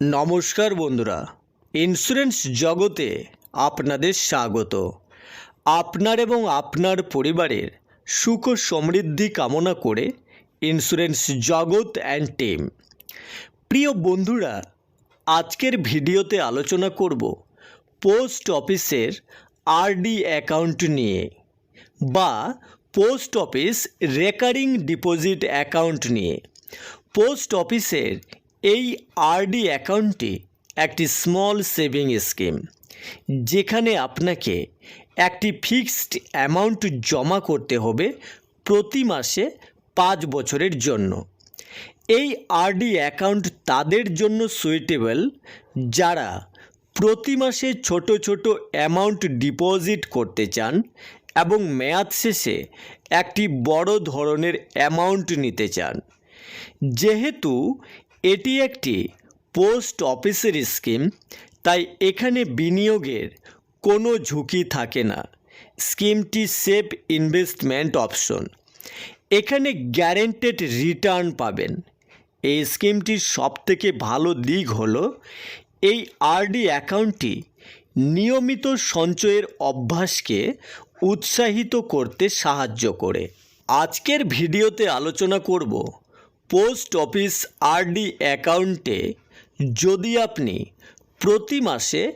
নমস্কার বন্ধুরা। ইন্স্যুরেন্স জগতে আপনাদের স্বাগত। আপনার এবং আপনার পরিবারের সুখ সমৃদ্ধি কামনা করে ইন্স্যুরেন্স জগৎ অ্যান্ড টিম প্রিয় বন্ধুরা, আজকের ভিডিওতে আলোচনা করব পোস্ট অফিসের আরডি অ্যাকাউন্ট নিয়ে বা post office recurring deposit account নিয়ে। পোস্ট অফিসের এই আরডি অ্যাকাউন্টটি একটি স্মল সেভিং স্কিম যেখানে আপনাকে একটি ফিক্সড অ্যামাউন্ট জমা করতে হবে প্রতি মাসে পাঁচ বছরের জন্য। এই আরডি অ্যাকাউন্ট তাদের জন্য সুইটেবল যারা প্রতি মাসে ছোট ছোট অ্যামাউন্ট ডিপোজিট করতে চান এবং মেয়াদ শেষে একটি বড় ধরনের অ্যামাউন্ট নিতে চান। যেহেতু এটি একটি পোস্ট অফিসের স্কিম, তাই এখানে বিনিয়োগের কোনো ঝুঁকি থাকে না। স্কিমটি সেফ ইনভেস্টমেন্ট অপশন। এখানে গ্যারেন্টেড রিটার্ন পাবেন। এই স্কিমটির সবথেকে ভালো দিক হলো, এই আরডি অ্যাকাউন্টটি নিয়মিত সঞ্চয়ের অভ্যাসকে উৎসাহিত করতে সাহায্য করে। আজকের ভিডিওতে আলোচনা করব পোস্ট অফিস আরডি অ্যাকাউন্টে যদি আপনি প্রতি মাসে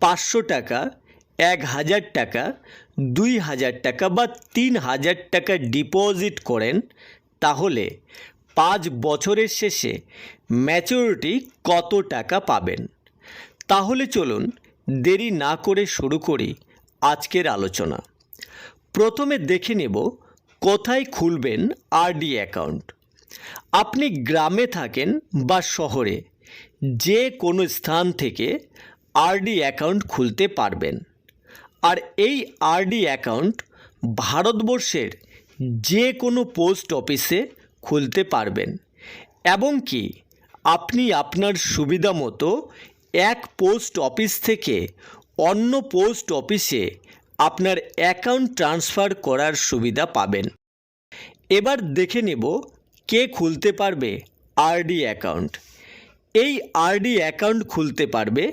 পাঁচশো টাকা, এক হাজার টাকা, দুই হাজার টাকা বা তিন হাজার টাকা ডিপোজিট করেন, তাহলে পাঁচ বছরের শেষে ম্যাচুরিটি কত টাকা পাবেন? তাহলে চলুন দেরি না করে শুরু করি আজকের আলোচনা। প্রথমে দেখে নেব কোথায় খুলবেন আরডি অ্যাকাউন্ট। আপনি গ্রামে থাকেন বা শহরে, যে কোনো স্থান থেকে আরডি অ্যাকাউন্ট খুলতে পারবেন। আর এই আরডি অ্যাকাউন্ট ভারতবর্ষের যে কোনো পোস্ট অফিসে খুলতে পারবেন এবং কি আপনি আপনার সুবিধা মতো এক পোস্ট অফিস থেকে অন্য পোস্ট অফিসে আপনার অ্যাকাউন্ট ট্রান্সফার করার সুবিধা পাবেন। এবার দেখে নেব কে খুলতে পারবে? RD account. এই আরডি অ্যাকাউন্ট খুলতে পারবে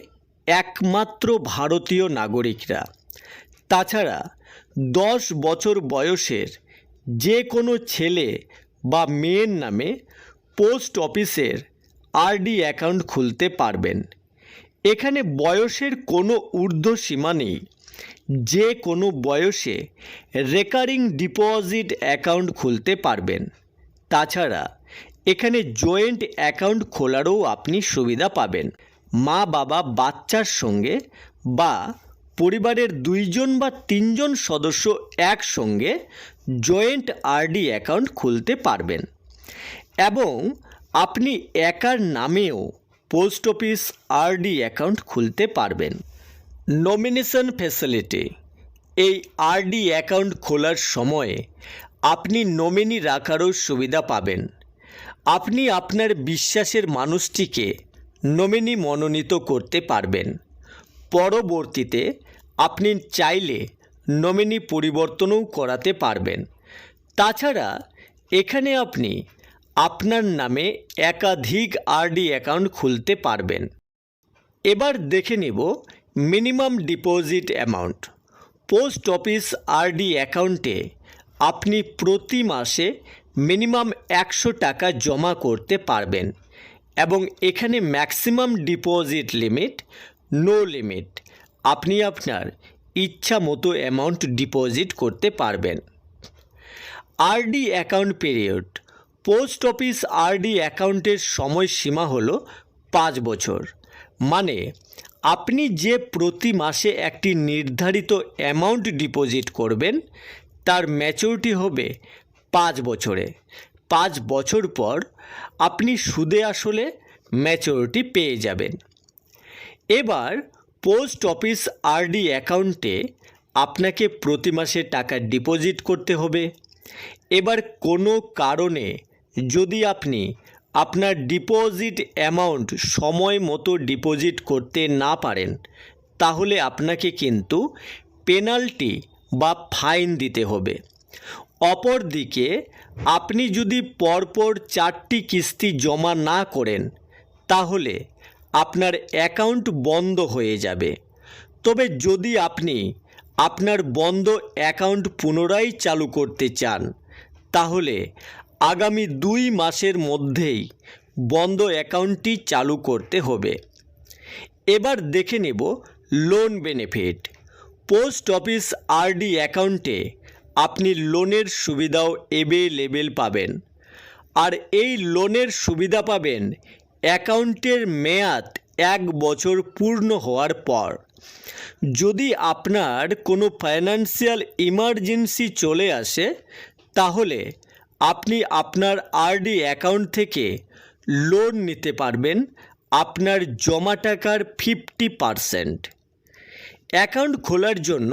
একমাত্র ভারতীয় নাগরিকরা। তাছাড়া দশ বছর বয়সের যে কোনো ছেলে বা মেয়ের নামে পোস্ট অফিসের আরডি অ্যাকাউন্ট খুলতে পারবেন। এখানে বয়সের কোনো ঊর্ধ্ব সীমা নেই। যে কোনো বয়সে রেকারিং ডিপোজিট অ্যাকাউন্ট খুলতে পারবেন। তাছাড়া, এখানে জয়েন্ট অ্যাকাউন্ট খোলারও আপনি সুবিধা পাবেন। মা, বাবা, বাচ্চার সঙ্গে বা পরিবারের দুইজন বা তিনজন সদস্য একসঙ্গে জয়েন্ট আরডি অ্যাকাউন্ট খুলতে পারবেন। এবং আপনি একার নামেও পোস্ট অফিস আরডি অ্যাকাউন্ট খুলতে পারবেন। নমিনেশন ফ্যাসিলিটি এই আরডি অ্যাকাউন্ট খোলার সময়ে আপনি নমিনি রাখারও সুবিধা পাবেন। আপনি আপনার বিশ্বাসের মানুষটিকে নমিনি মনোনীত করতে পারবেন। পরবর্তীতে আপনি চাইলে নমিনি পরিবর্তনও করাতে পারবেন। তাছাড়া এখানে আপনি আপনার নামে একাধিক আরডি অ্যাকাউন্ট খুলতে পারবেন। এবার দেখে নেব minimum deposit amount post office RD অ্যাকাউন্টে আপনি প্রতি মাসে মিনিমাম একশো টাকা জমা করতে পারবেন এবং এখানে maximum deposit limit, no limit. আপনি আপনার ইচ্ছা মতো অ্যামাউন্ট ডিপোজিট করতে পারবেন। RD account period. Post office RD অ্যাকাউন্টের সময়সীমা হলো পাঁচ বছর। মানে আপনি যে প্রতি মাসে একটি নির্ধারিত অ্যামাউন্ট ডিপোজিট করবেন তার ম্যাচুরিটি হবে পাঁচ বছরে। পাঁচ বছর পর আপনি সুদে আসলে ম্যাচুরিটি পেয়ে যাবেন। এবার পোস্ট অফিস আরডি অ্যাকাউন্টে আপনাকে প্রতি মাসে টাকা ডিপোজিট করতে হবে। এবার কোনো কারণে যদি আপনি আপনার ডিপোজিট অ্যামাউন্ট সময় মতো ডিপোজিট করতে না পারেন, তাহলে আপনাকে কিন্তু পেনাল্টি বা ফাইন দিতে হবে। অপরদিকে, আপনি যদি পরপর চারটি কিস্তি জমা না করেন, তাহলে আপনার অ্যাকাউন্ট বন্ধ হয়ে যাবে। তবে যদি আপনি আপনার বন্ধ অ্যাকাউন্ট পুনরায় চালু করতে চান, তাহলে আগামী দুই মাসের মধ্যেই বন্ধ অ্যাকাউন্টটি চালু করতে হবে। এবার দেখে নেব loan benefit post office RD অ্যাকাউন্টে আপনি লোনের সুবিধাও এভেলেবেল পাবেন। আর এই লোনের সুবিধা পাবেন অ্যাকাউন্টের মেয়াদ এক বছর পূর্ণ হওয়ার পর। যদি আপনার কোনো ফাইন্যান্সিয়াল ইমার্জেন্সি চলে আসে, তাহলে আপনি আপনার আরডি অ্যাকাউন্ট থেকে লোন নিতে পারবেন। আপনার জমা টাকার ফিফটি পারসেন্ট অ্যাকাউন্ট খোলার জন্য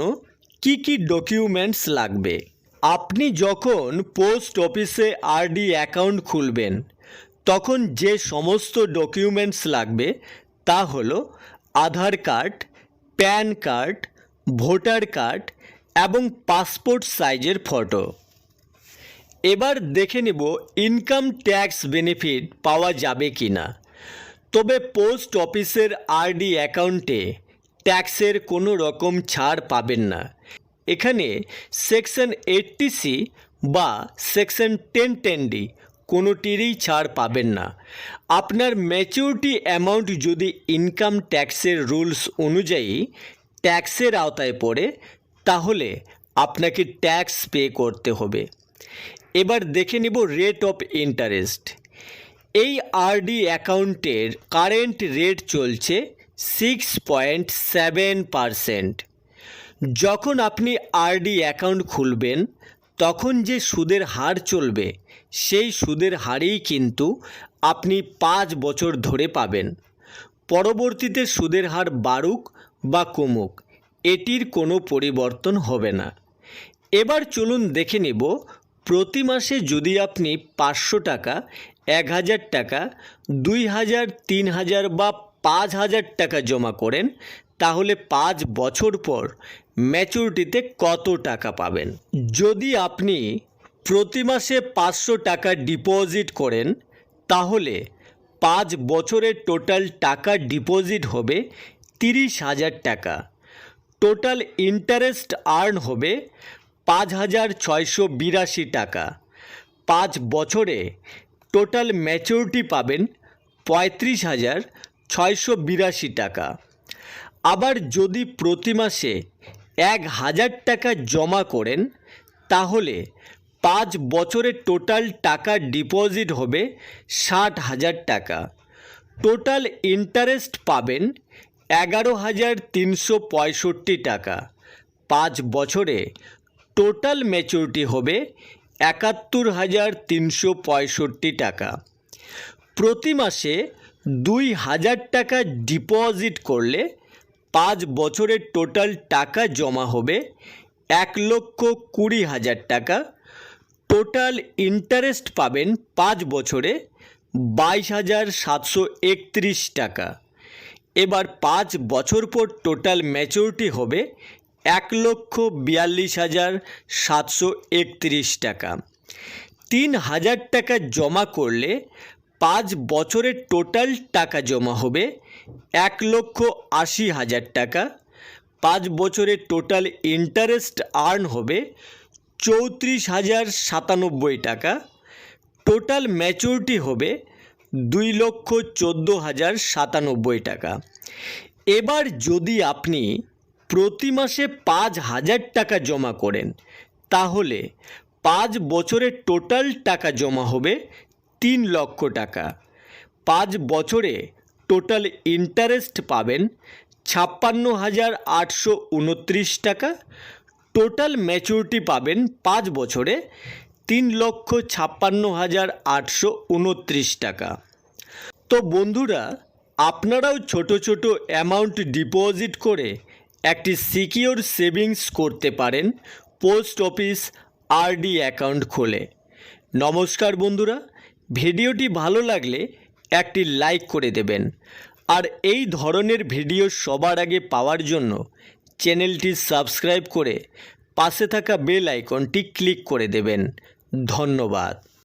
কি কি ডকুমেন্টস লাগবে? আপনি যখন পোস্ট অফিসে আরডি অ্যাকাউন্ট খুলবেন, তখন যে সমস্ত ডকুমেন্টস লাগবে তা হলো Aadhaar card, PAN card, voter card এবং পাসপোর্ট সাইজের ফটো। এবার দেখে নেব ইনকাম ট্যাক্স বেনিফিট পাওয়া যাবে কি না তবে পোস্ট অফিসের আরডি অ্যাকাউন্টে ট্যাক্সের কোনো রকম ছাড় পাবেন না। এখানে সেকশন এইটটি সি বা সেকশন টেন টেন ডি কোনোটিরই ছাড় পাবেন না। আপনার ম্যাচিউরিটি অ্যামাউন্ট যদি ইনকাম ট্যাক্সের রুলস অনুযায়ী ট্যাক্সের আওতায় পড়ে, তাহলে আপনাকে ট্যাক্স পে করতে হবে। এবার দেখে নেব রেট অফ ইন্টারেস্ট। এই আরডি অ্যাকাউন্টের কারেন্ট রেট চলছে সিক্স পয়েন্ট সেভেন পারসেন্ট যখন আপনি আরডি অ্যাকাউন্ট খুলবেন, তখন যে সুদের হার চলবে, সেই সুদের হারেই কিন্তু আপনি পাঁচ বছর ধরে পাবেন। পরবর্তীতে সুদের হার বাড়ুক বা কমুক, এটির কোনো পরিবর্তন হবে না। এবার চলুন দেখে নেব, প্রতি মাসে যদি আপনি পাঁচশো টাকা, এক হাজার টাকা, দুই হাজার, তিন হাজার বা পাঁচ হাজার টাকা জমা করেন, তাহলে পাঁচ বছর পর ম্যাচুরিটিতে কত টাকা পাবেন? যদি আপনি প্রতি মাসে পাঁচশো টাকা ডিপোজিট করেন, তাহলে পাঁচ বছরের টোটাল টাকা ডিপোজিট হবে তিরিশ হাজার টাকা। টোটাল ইন্টারেস্ট আর্ন হবে পাঁচ হাজার ছয়শো বিরাশি টাকা। পাঁচ বছরে টোটাল ম্যাচুরিটি পাবেন পঁয়ত্রিশ হাজার ছয়শো বিরাশি টাকা। আবার যদি প্রতি মাসে এক হাজার টাকা জমা করেন, তাহলে পাঁচ বছরে টোটাল টাকা ডিপোজিট হবে ষাট হাজার টাকা। টোটাল ইন্টারেস্ট পাবেন এগারো হাজার তিনশো পঁয়ষট্টি টাকা। পাঁচ বছরে টোটাল ম্যাচুরিটি হবে একাত্তর হাজার তিনশো পঁয়ষট্টি টাকা। প্রতি মাসে দুই হাজার টাকা ডিপোজিট করলে পাঁচ বছরের টোটাল টাকা জমা হবে এক লক্ষ কুড়ি হাজার টাকা। টোটাল ইন্টারেস্ট পাবেন পাঁচ বছরে বাইশ হাজার সাতশো একত্রিশ টাকা। এবার পাঁচ বছর পর টোটাল ম্যাচুরিটি হবে এক লক্ষ বিয়াল্লিশ হাজার সাতশো একত্রিশ টাকা। তিন হাজার টাকা জমা করলে পাঁচ বছরের টোটাল টাকা জমা হবে এক লক্ষ আশি হাজার টাকা। পাঁচ বছরের টোটাল ইন্টারেস্ট আর্ন হবে চৌত্রিশ হাজার সাতানব্বই টাকা। টোটাল ম্যাচুরিটি হবে দুই লক্ষ চোদ্দ হাজার সাতানব্বই টাকা। এবার যদি আপনি প্রতি মাসে পাঁচ হাজার টাকা জমা করেন, তাহলে পাঁচ বছরের টোটাল টাকা জমা হবে তিন লক্ষ টাকা। পাঁচ বছরে টোটাল ইন্টারেস্ট পাবেন ছাপ্পান্ন হাজার আটশো উনত্রিশ টাকা। টোটাল ম্যাচুরিটি পাবেন পাঁচ বছরে তিন লক্ষ ছাপ্পান্ন হাজার আটশো উনত্রিশ টাকা। তো বন্ধুরা, আপনারাও ছোট ছোট অ্যামাউন্ট ডিপোজিট করে একটি সিকিওর সেভিংস করতে পারেন। পোস্ট অফিস, আরডি অ্যাকাউন্ট খোলে। নমস্কার বন্ধুরা ভিডিওটি ভালো লাগলে একটি লাইক করে দেবেন। আর এই ধরনের ভিডিও সবার আগে পাওয়ার জন্য চ্যানেলটি সাবস্ক্রাইব করে পাশে থাকা বেল আইকনটি ক্লিক করে দেবেন। ধন্যবাদ।